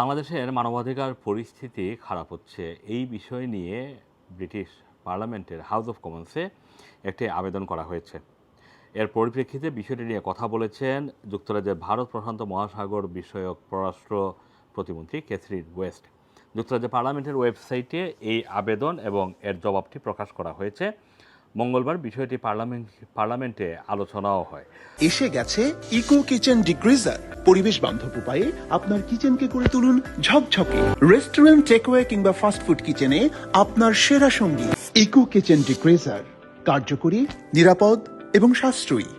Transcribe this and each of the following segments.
বাংলাদেশের মানবাধিকার পরিস্থিতি খারাপ হচ্ছে। এই বিষয় নিয়ে ব্রিটিশ পার্লামেন্টের হাউস অফ কমন্সে একটি আবেদন করা হয়েছে। এর পরিপ্রেক্ষিতে বিষয়টি নিয়ে কথা বলেছেন যুক্তরাজ্যের ভারত প্রশান্ত মহাসাগর বিষয়ক পররাষ্ট্র প্রতিমন্ত্রী ক্যাথরিন ওয়েস্ট। যুক্তরাজ্যের পার্লামেন্টের ওয়েবসাইটে এই আবেদন এবং এর জবাবটি প্রকাশ করা হয়েছে। মঙ্গলবার বিষয়টি পার্লামেন্ট পার্লামেন্টে আলোচনাও হয়। এসে গেছে ইকো কিচেন ডিগ্রিজার পরিবেশ বান্ধব উপায়ে আপনার কিচেনকে করে তুলুন ঝকঝকে। রেস্টুরেন্ট টেকওয়ে কিংবা ফাস্টফুড কিচেনে আপনার সেরা সঙ্গী। ইকো কিচেন ডিগ্রিজার কার্যকরী নিরাপদ এবং সাশ্রয়ী।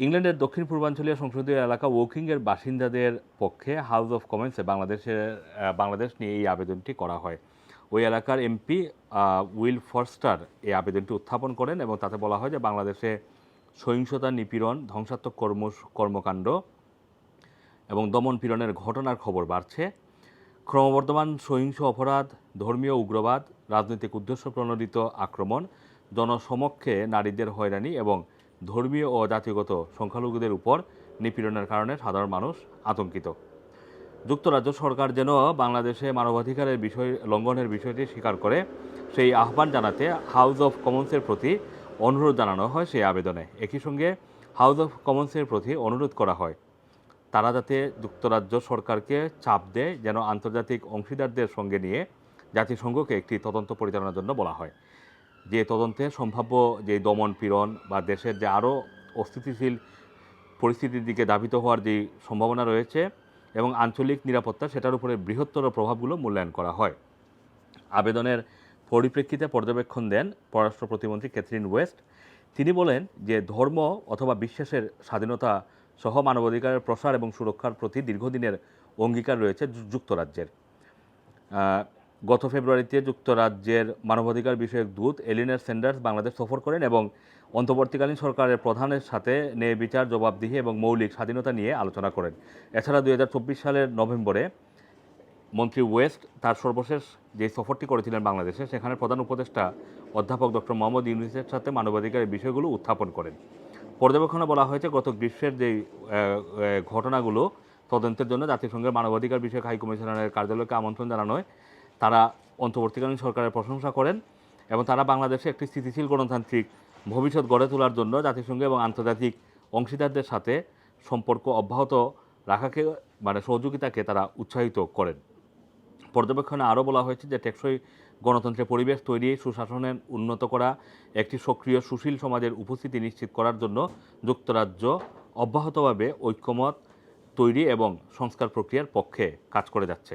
ইংল্যান্ডের দক্ষিণ পূর্বাঞ্চলীয় সংসদীয় এলাকা ওকিংয়ের বাসিন্দাদের পক্ষে হাউস অফ কমন্সে বাংলাদেশের বাংলাদেশ নিয়ে এই আবেদনটি করা হয়। ওই এলাকার এমপি উইল ফরস্টার এই আবেদনটি উত্থাপন করেন এবং তাতে বলা হয় যে বাংলাদেশে সহিংসতা, নিপীড়ন, ধ্বংসাত্মক কর্ম, কর্মকাণ্ড এবং দমন পীড়নের ঘটনার খবর বাড়ছে। ক্রমবর্ধমান সহিংস অপরাধ, ধর্মীয় উগ্রবাদ, রাজনৈতিক উদ্দেশ্য প্রণোদিত আক্রমণ, জনসমক্ষে নারীদের হয়রানি এবং ধর্মীয় ও জাতিগত সংখ্যালঘুদের উপর নিপীড়নের কারণে সাধারণ মানুষ আতঙ্কিত। যুক্তরাজ্য সরকার যেন বাংলাদেশে মানবাধিকারের বিষয়, লঙ্ঘনের বিষয়টি স্বীকার করে, সেই আহ্বান জানাতে হাউস অফ কমন্সের প্রতি অনুরোধ জানানো হয় সেই আবেদনে। একই সঙ্গে হাউস অফ কমন্সের প্রতি অনুরোধ করা হয়। তারা যাতে যুক্তরাজ্য সরকারকে চাপ দেয়, যেন আন্তর্জাতিক অংশীদারদের সঙ্গে নিয়ে জাতিসংঘকে একটি তদন্ত পরিচালনার জন্য বলা হয়। যে তদন্তে সম্ভাব্য যে দমন পীড়ন বা দেশের যে আরও অস্থিতিশীল পরিস্থিতির দিকে ধাবিত হওয়ার যে সম্ভাবনা রয়েছে এবং আঞ্চলিক নিরাপত্তা সেটার উপরে বৃহত্তর প্রভাবগুলো মূল্যায়ন করা হয়। আবেদনের পরিপ্রেক্ষিতে পর্যবেক্ষণ দেন পররাষ্ট্র প্রতিমন্ত্রী ক্যাথরিন ওয়েস্ট। তিনি বলেন যে ধর্ম অথবা বিশ্বাসের স্বাধীনতা সহ মানবাধিকারের প্রসার এবং সুরক্ষার প্রতি দীর্ঘদিনের অঙ্গীকার রয়েছে যুক্তরাজ্যের। গত ফেব্রুয়ারিতে যুক্তরাজ্যের মানবাধিকার বিষয়ক দূত এলিনার স্যান্ডার্স বাংলাদেশ সফর করেন এবং অন্তর্বর্তীকালীন সরকারের প্রধানের সাথে ন্যায় বিচার, জবাবদিহি এবং মৌলিক স্বাধীনতা নিয়ে আলোচনা করেন। এছাড়া দুই হাজার চব্বিশ সালের নভেম্বরে মন্ত্রী ওয়েস্ট তার সর্বশেষ যে সফরটি করেছিলেন বাংলাদেশে সেখানে প্রধান উপদেষ্টা অধ্যাপক ডক্টর মোহাম্মদ ইউনুসের সাথে মানবাধিকারের বিষয়গুলো উত্থাপন করেন। পর্যবেক্ষণে বলা হয়েছে, গত গ্রীষ্মের যে ঘটনাগুলো তদন্তের জন্য জাতিসংঘের মানবাধিকার বিষয়ক হাই কমিশনারের কার্যালয়কে আমন্ত্রণ জানানো হয় তারা অন্তর্বর্তীকালীন সরকারের প্রশংসা করেন এবং তারা বাংলাদেশে একটি স্থিতিশীল গণতান্ত্রিক ভবিষ্যৎ গড়ে তোলার জন্য জাতিসংঘ এবং আন্তর্জাতিক অংশীদারদের সাথে সম্পর্ক অব্যাহত রাখাকে মানে সহযোগিতাকে তারা উৎসাহিত করেন। পর্যবেক্ষণে আরও বলা হয়েছে যে টেকসই গণতন্ত্রের পরিবেশ তৈরি, সুশাসনের উন্নত করা, একটি সক্রিয়, সুশীল সমাজের উপস্থিতি নিশ্চিত করার জন্য যুক্তরাজ্য অব্যাহতভাবে ঐক্যমত তৈরি এবং সংস্কার প্রক্রিয়ার পক্ষে কাজ করে যাচ্ছে।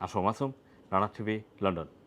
Assam Assam Rana London.